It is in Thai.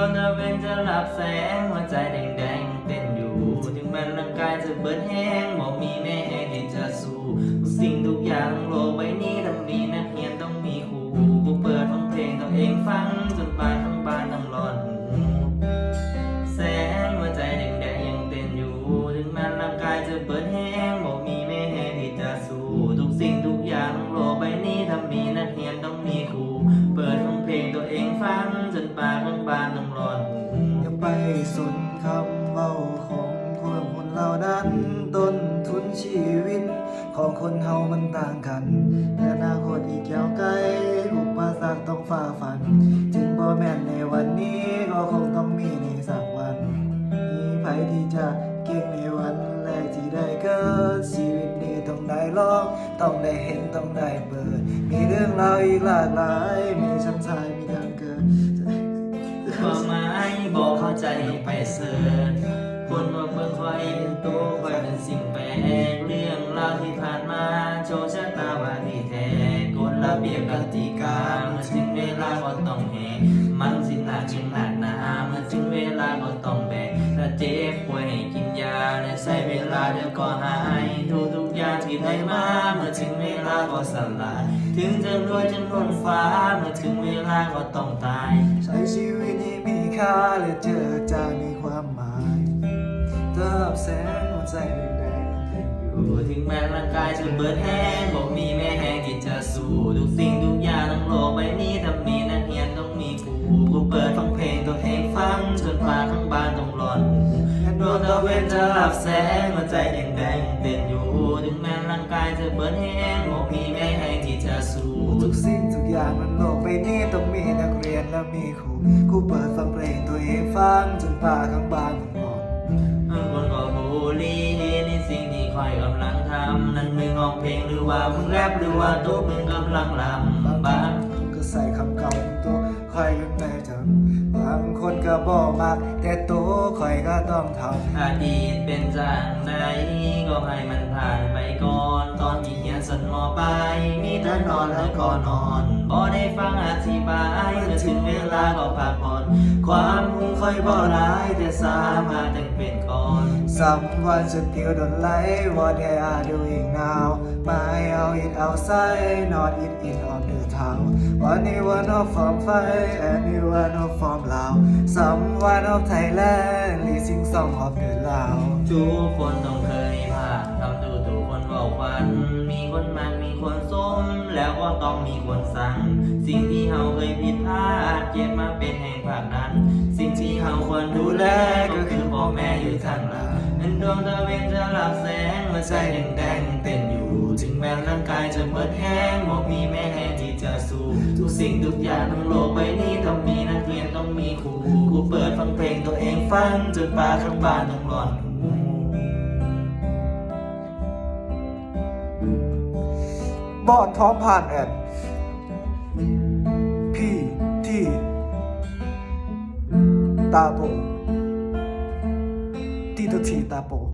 วงตะเวนจะหลับแสงหัวใจแดงๆเต้นอยู่ ถึงแม้ร่างกายจะเบิดแห้งบอกมีแม่ที่จะสู้ทุกสิ่งทุกอย่างโลกใบนี้ต้องมีนักเรียนต้องมีครูกูเปิดฟังเพลงตัวเองฟังจนปลายทั้งบ้านต้องร้อนหูแสงหัวใจแดงๆยังเต้นอยู่ ถึงแม้ร่างกายจะเบิดแห้ง งฟังจนปากทั้งบ้านต้องร้อนอย่าไปสนคำเมาของคนคนเหล่านั้น ต้นทุนชีวิต ของคนเฮามันต่างกันอนาคตอีกยาวไกลอุปสรรคต้องฝ่าฟัน ถึงบ่แม่นในวันนี้ก็คงต้องมีในสักวันมีไผที่จะเก่งในวันแรกที่ได้เกิดชีวิตนี้ต้องได้ลอง ต้องได้เห็นต้องได้เปิด มีเรื่องราวอีกหลากหลาย มีชั้นชายมี บอกเข้าใจไปเสิร์ชคนว่าเบิ่งคอยเป็นตัวคอยเป็นสิ่งแปลกเรื่องราวที่ผ่านมาโชว์ชะตาว่าที่แท้กฎระเบียบกติกาเมื่อถึงเวลาก็ต้องแหกมันสิหนักจึงหนักหนาเมื่อถึงเวลาก็ต้องแบกถ้าเจ็บป่วยให้กินยาและใช้เวลาเดี๋ยวก็หายทุกๆ ได้มาเมื่อถึงเวลาก็สลาย ถึงจะรวยจนล้นฟ้าเมื่อถึงเวลาก็ต้องตาย ใช้ชีวิตที่มีค่าและเจอจางมีความหมายเติบแสงหัวใจแดงๆเต้นอยู่อยู่ถึงแม้ร่างกายจะเบิดแห้งบอกมีแม่แห้งที่จะสู้ทุกสิ่งทุกอย่างทั้งโลกใบนี้ถ้ามีนักเรียนต้องมีครูกูเปิดฟังเพลงตัวเองฟังจนฟ้าข้างบ้านต้องร้อนหูดวงตะเวนจะหลับแสงหัวใจแดงแดงๆเต้นอยู่ ถึงแม้ร่างกายจะเบิดแห้งบอกมีแม่แห้งที่จะสู้ทุกสิ่งทุกอย่างบนโลกใบนี้ต้องมีนักเรียนและมีครูกูเปิดฟังเพลงตัวเองฟังจนป่าข้างบ้านผมบอกคนก็บูลลี่ในสิ่งที่คอยกำลังทำนั่นมึงร้องเพลงหรือว่ามึงแรปหรือว่าตัวมึงกำลังลำบากก็ใส่คำเก่าของตัว คอยกันได้จำบางคนก็บอกมากแต่ตัวคอยก็ต้องทำอดีตเป็นจากไหนก็ให้มันผ่านไปก่อน ตอนที่เฮียนสันมอไป มีแต่นอนแล้วก็นอนบ่ได้ฟังอธิบายเมื่อถึงเวลาก็พักผ่อนความรู้ค่อยบ่ร้ายแต่สามารถแต่งเป็นก่อน Someone still don't like what they are doing now. My out it outside, not it in on the town. Anyone of from fight, anyone of from Lao. Someone of Thailand, leasing song of the Lao. ทุกคนต้องเคยผ่านทำดูทุกคนเบาควัน มีคนมันมีคนส้ม แล้วก็ต้องมีคนสั่ง สิ่งที่เฮาเคยผิดพลาดเก็บมาเป็นแห่งภาคนั้นสิ่งที่เฮาควรดูแลก็คือพ่อแม่อยู่ทางหลังเป็นดวงตะเวนจะหลับแสงหัวใจแดงๆเต้นอยู่ ถึงแม้ร่างกายจะเบิดแห้งบอกมีแม่แห้งที่จะสู้ทุกสิ่งทุกอย่างทั้งโลกใบนี้ต้องมีนักเรียนต้องมีครูกูเปิดฟังเพลงตัวเองฟังจนปลาข้างบ้านต้องร้อนบอดท้องผ่านแอดพี่ที่ ตาโปที่ตัวทีตาโป